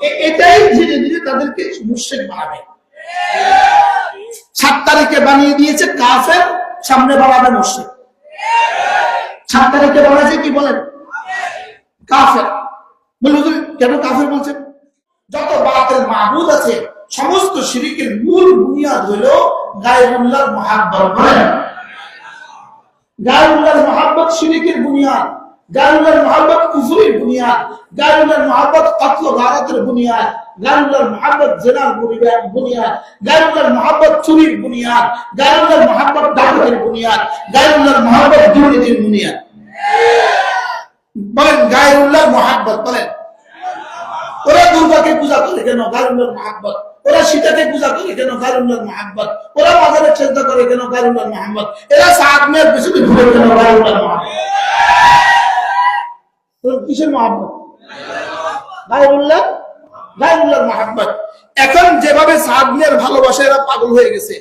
এটাই ধীরে ধীরে তাদেরকে সাত তারিখে বানিয়ে দিয়েছে কাফের সামনে সাত তারিখে কি বলেন? কাফের। বলে হুজুর, কেন কাফের বলছেন? যত বাতের মাহবুদ আছে সমস্ত শিরিকের মূল বুনিয়াদ হইল গায়রুল্লাহর মহাব্বত। বলেন। মহাব্বত শিরিকের বুনিয়াদ। গায়রুল্লাহর মহাব্বত কুফুরির বুনিয়াদ গায়রুল্লাহর মহাব্বত কতল গারাতের বুনিয়াদ গায়রুল্লাহর মহাব্বত জেনার বুনিয়াদ গায়রুল্লাহর মহাব্বত চুরির বুনিয়াদ গায়রুল্লাহর মহাব্বত ডাকাতের বুনিয়াদ গায়রুল্লাহর মহাব্বত দুর্নীতির বুনিয়াদ। বলেন, গায়রুল্লাহর মহাব্বত, বলেন। ওরা দুর্গাকে পূজা করে কেন গারুল্লার মহাব্বত? ওরা সীতাকে পূজা করে কেন গারুল্লার মহাব্বত? ওরা মাজারের চিন্তা করে কেন গারুল্লার মহাব্বত? এরা সাত মেয়ের পিছনে ঘুরে কেন গারুল্লার মহাব্বত? কিসের মহাব্বত? মহাব্বত। এখন যেভাবে সাদ মেয়ের ভালোবাসা এরা পাগল হয়ে গেছে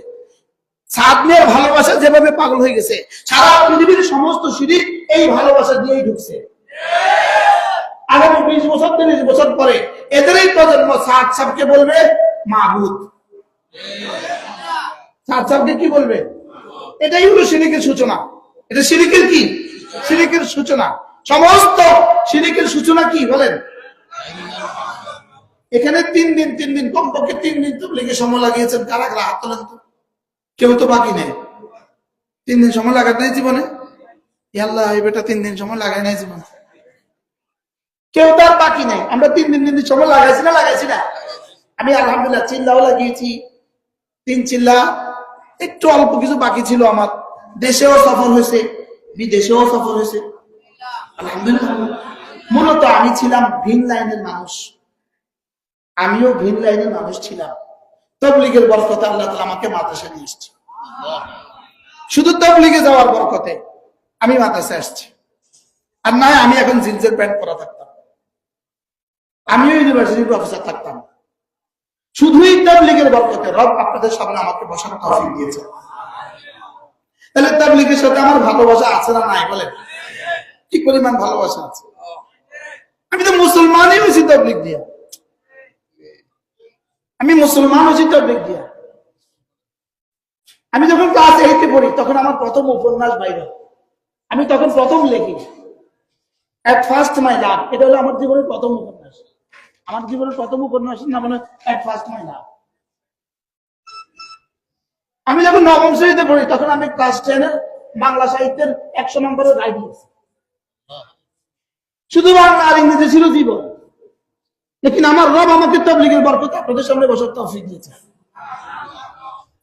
সাদ মেয়ের ভালোবাসা যেভাবে পাগল হয়ে গেছে, সারা পৃথিবীর সমস্ত সিঁড়ি এই ভালোবাসা দিয়েই ঢুকছে। আগামী বিশ বছর, তিরিশ বছর পরে এদেরই প্রজন্ম সাদ সাহকে বলবে মাহবুদ সাদ সাহকে কি বলবে? এটাই হলো সিরিকের সূচনা। এটা সিরিকের কি? সিরিকের সূচনা। সমস্ত সিরিকের সূচনা কি বলেন? এখানে তিন দিন তিন দিন, কমপক্ষে তিন দিন তবলিগে সময় লাগিয়েছেন কারা কারা হাত তোলেন তো। কেউ তো বাকি নেই। তিন দিন সময় লাগাতে নাই জীবনে? আল্লাহ এই বেটা তিন দিন সময় লাগাই নাই জীবনে। কেউ তার বাকি নাই। আমরা তিন দিন তিন দিন সময় লাগাইছি না লাগাইছি না। আমি আলহামদুলিল্লাহ চিল্লাও লাগিয়েছি। তিন চিল্লা, একটু অল্প কিছু বাকি ছিল আমার। দেশেও সফর হয়েছে, বিদেশেও সফর হয়েছে। মূলত আমি ছিলাম ভিন লাইনের মানুষ। আমিও ভিন লাইনের মানুষ ছিলাম। তবলিগের বরকতে আল্লাহ তালা আমাকে মাদ্রাসা নিয়ে এসছে। শুধু তবলিগে যাওয়ার বরকতে আমি মাদ্রাসা আসছি। আর না আমি এখন জিন্সের প্যান্ট পরা থাকতাম। আমিও ইউনিভার্সিটির প্রফেসর থাকতাম। শুধুই তাবলিগের বরকতে রব আপনাদের সামনে আমাকে বসার তফিক দিয়েছে। তাহলে তাবলিগের সাথে আমার ভালোবাসা আছে না নাই বলেন? কি পরিমাণ ভালোবাসা আছে? আমি তো মুসলমানই হয়েছি তাবলিগ দিয়া। আমি মুসলমান হয়েছি তাবলিগ দিয়া। আমি যখন ক্লাস এইটে পড়ি তখন আমার প্রথম উপন্যাস বাইরে। আমি তখন প্রথম লেখি। অ্যাট ফার্স্ট মাই লাভ এটা হলো আমার জীবনের প্রথম উপন্যাস। আমার জীবনের প্রথম উপন্যাসের নাম হলো অ্যাট ফার্স্ট মাই লাভ আমি যখন নবম শ্রেণীতে পড়ি তখন আমি ক্লাস টেনের বাংলা সাহিত্যের একশো নম্বরের দিয়েছি শুধু বাংলা আর ইংরেজি ছিল জীবন লেকিন আমার রব আমাকে তবলিগের বরকত আপনাদের সামনে বসার তৌফিক দিয়েছে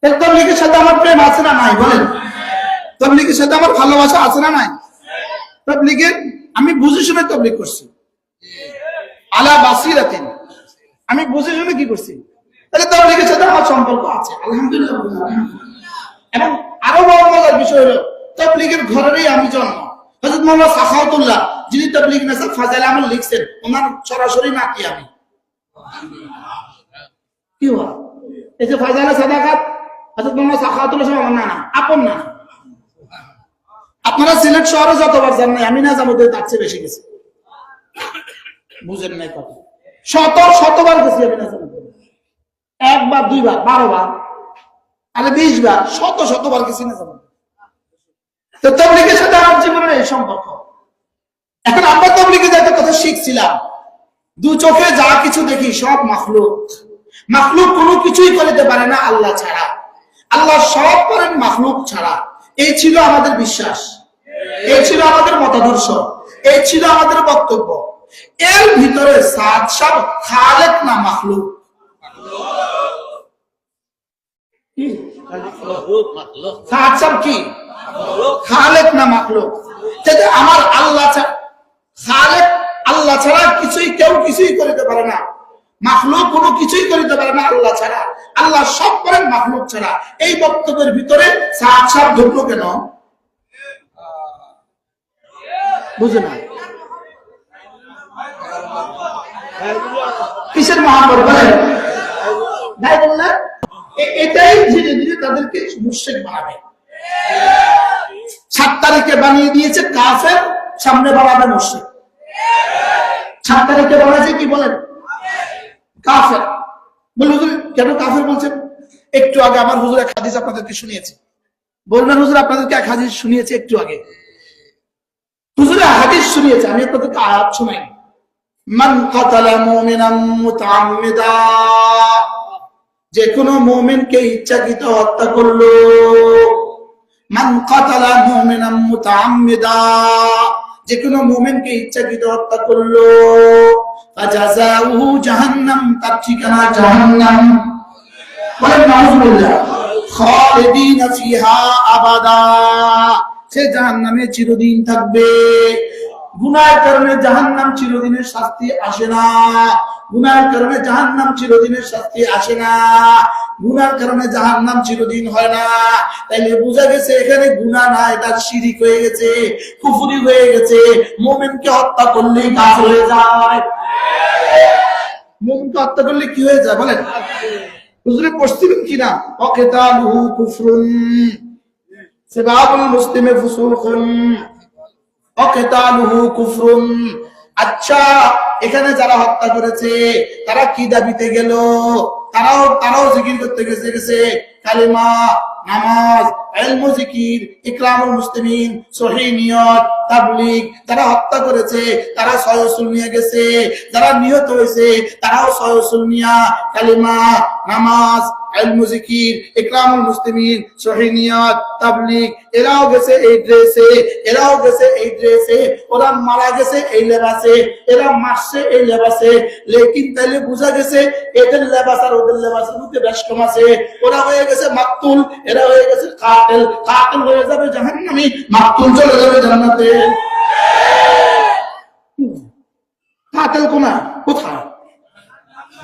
তবলিগের সাথে আমার প্রেম আছে না নাই, বলেন? তবলিগের সাথে আমার ভালোবাসা আছে না নাই? তবলিগের, আমি বুঝে শুনে তবলিগ করছি। আলা বাসিরাতেন। আমি বুঝে শুনে কি করছি? তাহলে তবলিগের সাথে আমার সম্পর্ক আছে, আলহামদুলিল্লাহ। এবং আরও বড় মজার বিষয় হলো, তবলিগের ঘরেরই আমি জন্ম। হযরত মোহাম্মদ সাখাউতুল্লাহ যিনি তবলিগ নাসাব ফাজাইল আমল লিখছেন, ওনার সরাসরি নাতি আমি। কি হওয়া এই যে ফাজাইল সাদাকাত সাহেব আমার আপন আপনারা সিলেট শহরে যতবার যান আমি না যাব তার চেয়ে বেশি গেছি। বুঝেন নাই কথা। শত, শতবার গেছি আমি না যাব। একবার, দুইবার বারো বার আরে বিশ বার শত, শতবার গেছি না যাব। তো তবলিগের সাথে আমার জীবনের এই সম্পর্ক। এখন আমরা তবলিগে যাইতে কথা শিখছিলাম দু চোখে যা কিছু দেখি সব মাখলুক। মাখলুক কোনো কিছুই করিতে পারে না আল্লাহ ছাড়া। আল্লাহ সব করেন মাখলুক ছাড়া। এই ছিল আমাদের বিশ্বাস। এই ছিল আমাদের মতাদর্শ। এই ছিল আমাদের বক্তব্য। এর ভিতরে সাত সব খালেক না মাখলুক? সাত সব কি? খালেক না মাখলুক? যাতে আমার আল্লাহ খালেক আল্লাহ ছাড়া কিছুই কেউ কিছুই করিতে পারে না। মাখলুক কোনো কিছুই করিতে পারে না আল্লাহ ছাড়া। আল্লাহ সব করেন মাখলুক ছাড়া। এই বক্তব্যের ভিতরে সাত সাপ ঢুকলো কেন? বুঝে না। কিসের মহাপর বলেন? নাই বললেন এটাই ধীরে ধীরে তাদেরকে মুর্শেক বানাবে। সাত তারিখে বানিয়ে দিয়েছে কাফের সামনে বানাবে মুর্শেক সাত তারিখে বানাইছে কি বলেন? কাফের। বলে হুজুর, কেন কাফের বলছেন? একটু আগে আমার হুজুর এক হাদিস আপনাদেরকে শুনিয়েছে। বলবেন হুজুর, আপনাদেরকে এক হাদিস শুনিয়েছে একটু আগে। হুজুরে হাদিস শুনিয়েছে, আমি আপনাদেরকে আয়াত শোনাই। মান কাতালা মুমিনাম মুতাআম্মিদা। যে কোনো মুমিনকে ইচ্ছাকৃত হত্যা করল। যে কোনো মুমিনকে ইচ্ছাকৃত হত্যা করল। ফাজাযাউহু জাহান্নাম, তার ঠিকানা জাহান্নাম। বলেন, নাউজুবিল্লাহ। খালিদিনা আবাদা। সে জাহান্নামে চিরদিন থাকবে। গুনার কারণে জাহান্নাম চিরদিনের শাস্তি আসে না। গুনার কারণে জাহান্নাম চিরদিনের শাস্তি আসে না। গুনার কারণে জাহান্নাম চিরদিন হয় না। তাইলে বোঝা গেছে এখানে গুনাহ না, এটা শিরিক হয়ে গেছে, কুফরি হয়ে গেছে। মুমিনকে হত্যা করলেই কাজ হয়ে যায়। মুমিনকে হত্যা করলে কি হয়ে যায় বলেন? হুজুরে পড়ছিলেন কিনা? অকেতালুহু কুফরুন। সিবাবুল মুসলিমে ফুসুল আচ্ছা এখানে যারা হত্যা করেছে, তারা কি দাবিতে গেল? তারাও তারাও জিকির করতে গেছে গেছে। কালিমা, নামাজ এরাও গেছে এই ড্রেসে, এরাও গেছে এই ড্রেসে, ওরা মারা গেছে এই লেবাসে, এরা মারছে এই লেবাসে, লেকিন তাইলে বোঝা গেছে এদের লেবাস আর ওদের লেবাসের মধ্যে আছে, ওরা হয়ে গেছে মাকতুল, এরা হয়ে গেছে কাতেল কাতেল হয়ে যাবে জাহান্নামী মাকতুল চলে যাবে জান্নাতে কাতেল কোনা কোথায়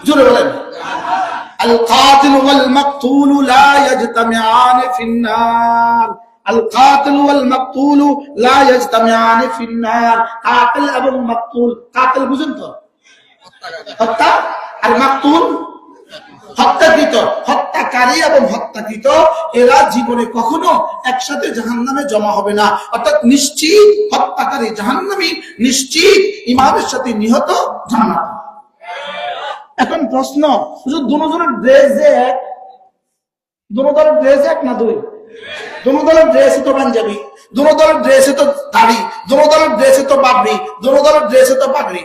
জোরে বলেন القاتل والمقتول لا يجتمعان في النار القاتل والمقتول لا يجتمعان في النار قاتل এবং মাকতুল কাতিল বুঝেন তো হত্যা আর মাকতুল হত্যাকৃত, হত্যাকারী এবং হত্যাকৃত, এরা জীবনে কখনো একসাথে জাহান্নামে জমা হবে না। অর্থাৎ নিশ্চিত হত্যাকারী জাহান্নামী নিশ্চিত ইমামের সাথে নিহত জান্নাত। এখন প্রশ্ন, শুধু দুজনের ড্রেস এক দুনো ড্রেস এক না দুই? দুনো দলের ড্রেসে তো পাঞ্জাবি দুনো দলের ড্রেসে তো দাড়ি দুনো দলের ড্রেসে তো বাবরি দুনো দলের ড্রেসে তো পাগড়ি।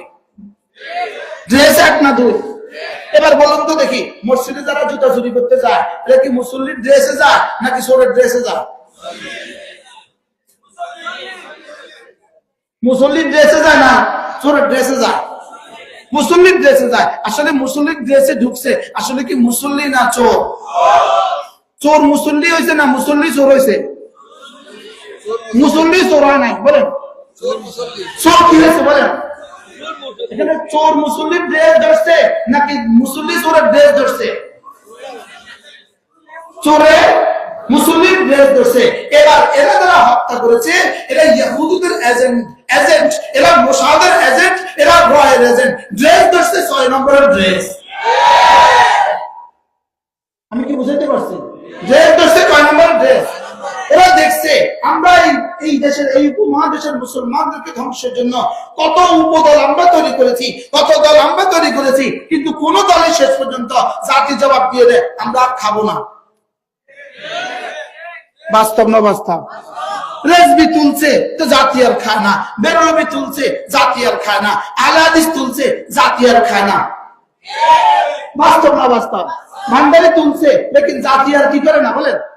ড্রেস এক না দুই? এবার বলুন তো দেখি মসজিদে যারা জুতা চুরি করতে যায় কি মুসল্লির ড্রেসে যায় নাকি সোরের ড্রেসে যায়? মুসল্লির ড্রেসে যায় না সোরের ড্রেসে যায়? মুসল্লির ড্রেসে যায়। আসলে মুসল্লির ড্রেসে ঢুকছে আসলে কি মুসল্লি না চোর? চোর মুসল্লি হয়েছে না মুসল্লি চোর হয়েছে মুসল্লি চোর হয় নাই বলেন। চোর কি হয়েছে বলেন। এখানে চোর মুসল্লির ড্রেস ধরছে নাকি মুসল্লি চোরের ড্রেস ধরছে? চোরে মুসলিম ড্রেস ধরছে। এবার এরা যারা হত্যা করেছে, এরা ইহুদিদের এজেন্ট এজেন্ট এরা মোসাদের এজেন্ট এরা রয়ের এজেন্ট ড্রেস ধরছে ছয় নম্বরের ড্রেস। আমি কি বুঝাইতে পারছি? ড্রেস ধরছে কয় নম্বর ড্রেস। এরা দেখছে আমরা এই- দেশের, এই উপমহাদেশের মুসলমানদেরকে ধ্বংসের জন্য কত উপদল আমরা তৈরি করেছি, কত দল আমরা তৈরি করেছি, কিন্তু কোন দলে শেষ পর্যন্ত জাতি জবাব দিয়ে দেয়, আমরা আর খাব না। বাস্তব না বাস্তব? রেজবি তুলছে তো জাতি আর খায় না বেরলবি তুলছে জাতি আর খায় না, আলাদিস তুলছে জাতি আর খায় না। বাস্তব না বাস্তব? ভান্ডারে তুলছে, লেকিন জাতি আর কি করে না বলেন?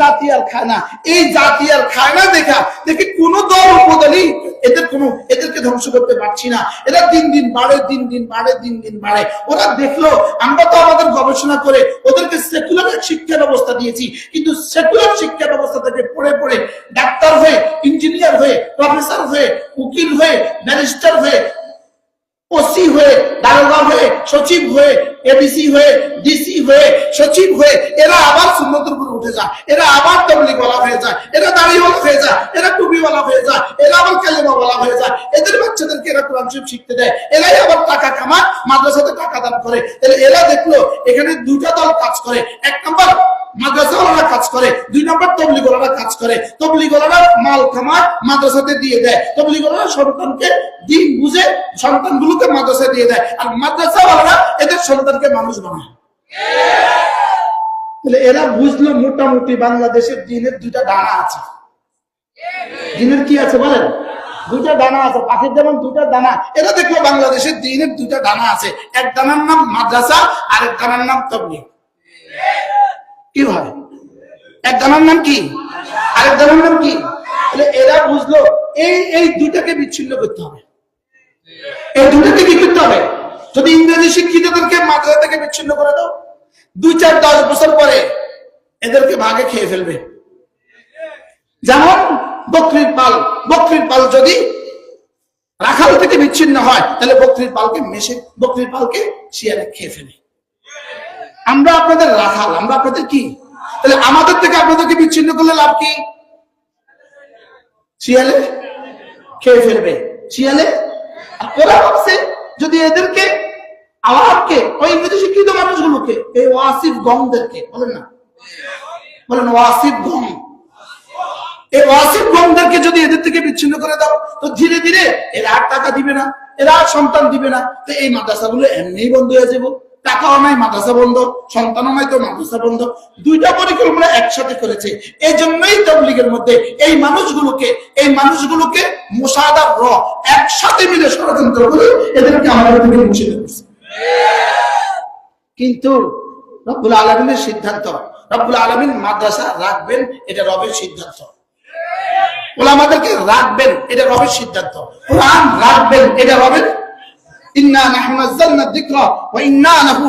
জাতি আর খায় না এই জাতি আর খায় না দেখা দেখি কোন দল উপদলই এদের কোনো এদেরকে ধ্বংস করতে পারছি না। এরা দিন দিন বাড়ে, দিন দিন বাড়ে, দিন দিন বাড়ে। ওরা দেখল, আমরা তো আমাদের গবেষণা করে ওদেরকে সেকুলার শিক্ষা ব্যবস্থা দিয়েছি। কিন্তু সেকুলার শিক্ষা ব্যবস্থা থেকে পড়ে পড়ে ডাক্তার হয়ে ইঞ্জিনিয়ার হয়ে প্রফেসর হয়ে, উকিল হয়ে ব্যারিস্টার হয়ে, ওসি হয়ে, দারোগা হয়ে, সচিব হয়ে এডিসি হয়ে ডিসি হয়ে, সচিব হয়ে, এরা আবার সুন্নতের উপরে উঠে যায়, এরা আবার তবলিগওয়ালা হয়ে যায়, এরা দাড়িওয়ালা হয়ে যায়, এরা টুপিওয়ালা হয়ে যায়, এরা আবার কালেমাওয়ালা হয়ে যায়। এদের বাচ্চাদেরকে এরা কোরআন শরীফ শিখতে দেয়, এরাই আবার টাকা কামায়, মাদ্রাসাতে টাকা দান করে। তাহলে এরা দেখল, এখানে দুটা দল কাজ করে, এক নম্বর মাদ্রাসাওয়ালারা কাজ করে, দুই নম্বর তবলিগলারা কাজ করে। তবলিগলারা মাল কামায়, মাদ্রাসাতে দিয়ে দেয় তবলিগলারা সন্তানকে দিন বুঝে সন্তানগুলোকে মাদ্রাসায় দিয়ে দেয়। আর মাদ্রাসাওয়ালারা এদের সন্তানকে মানুষ বানায়। তাহলে এরা বুঝলো মোটামুটি বাংলাদেশের দিনের দুইটা ডানা আছে। দিনের কি আছে বলেন? দুইটা দানা আছে। পাখির যেমন দুইটা দানা এরা দেখল বাংলাদেশের দিনের দুইটা দানা আছে। এক দানার নাম মাদ্রাসা আর এক দানার নাম তবলিগ। কি হয়? এক দানার নাম কি? আরেক দানার নাম কি? এরা বুঝলো এই এই দুইটাকে বিচ্ছিন্ন করতে হবে। এই দুটাকে কি করতে হবে? যদি ইংরেজি শিক্ষিতদেরকে মাদ্রাসা থেকে বিচ্ছিন্ন করে দাও, দুই চার দশ বছর পরে এদেরকে ভাগে খেয়ে ফেলবে। যেমন বকরির পাল বকরির পাল যদি রাখাল থেকে বিচ্ছিন্ন হয়, তাহলে বকরির পালকে মেশে, বকরির পালকে শিয়ালে খেয়ে ফেলে। আমরা আপনাদের রাখাল, আমরা আপনাদের কি? তাহলে আমাদের থেকে আপনাদেরকে বিচ্ছিন্ন করলে লাভ কি? শিয়ালে খেয়ে ফেলবে। শিয়ালে ওরা ভাবছে যদি এদেরকে, আওয়ামকে, ওই ইংরেজি শিক্ষিত মানুষগুলোকে, এই ওয়াসিফ গমদেরকে, বলেন না। বলেন ওয়াসিফ গম। এই ওয়াসিফ গমদেরকে যদি এদের থেকে বিচ্ছিন্ন করে দাও, তো ধীরে ধীরে এরা আর টাকা দিবে না, এরা আর সন্তান দিবে না। তো এই মাদ্রাসাগুলো এমনিই বন্ধ হয়ে যাব। টাকাও নাই, মাদ্রাসা বন্ধ, সন্তানও নাই, তো মাদ্রাসা বন্ধ। দুইটা পরিকল্পনা একসাথে করেছে। এই জন্যই তবলিগের মধ্যে এই মানুষগুলোকে এই মানুষগুলোকে র একসাথে মিলে ষড়যন্ত্র করে এদেরকে আমাদের থেকে মুছে করছে কিন্তু রব্বুল আলমিনের সিদ্ধান্ত, রব্বুল আলমিন মাদ্রাসা রাখবেন, এটা রবের সিদ্ধান্ত। ওলামাদেরকে রাখবেন, এটা রবের সিদ্ধান্ত। কোরআন রাখবেন, এটা রবের। ইন্না নাহনু নাযালনা যিকরা ওয়া ইন্না লাহু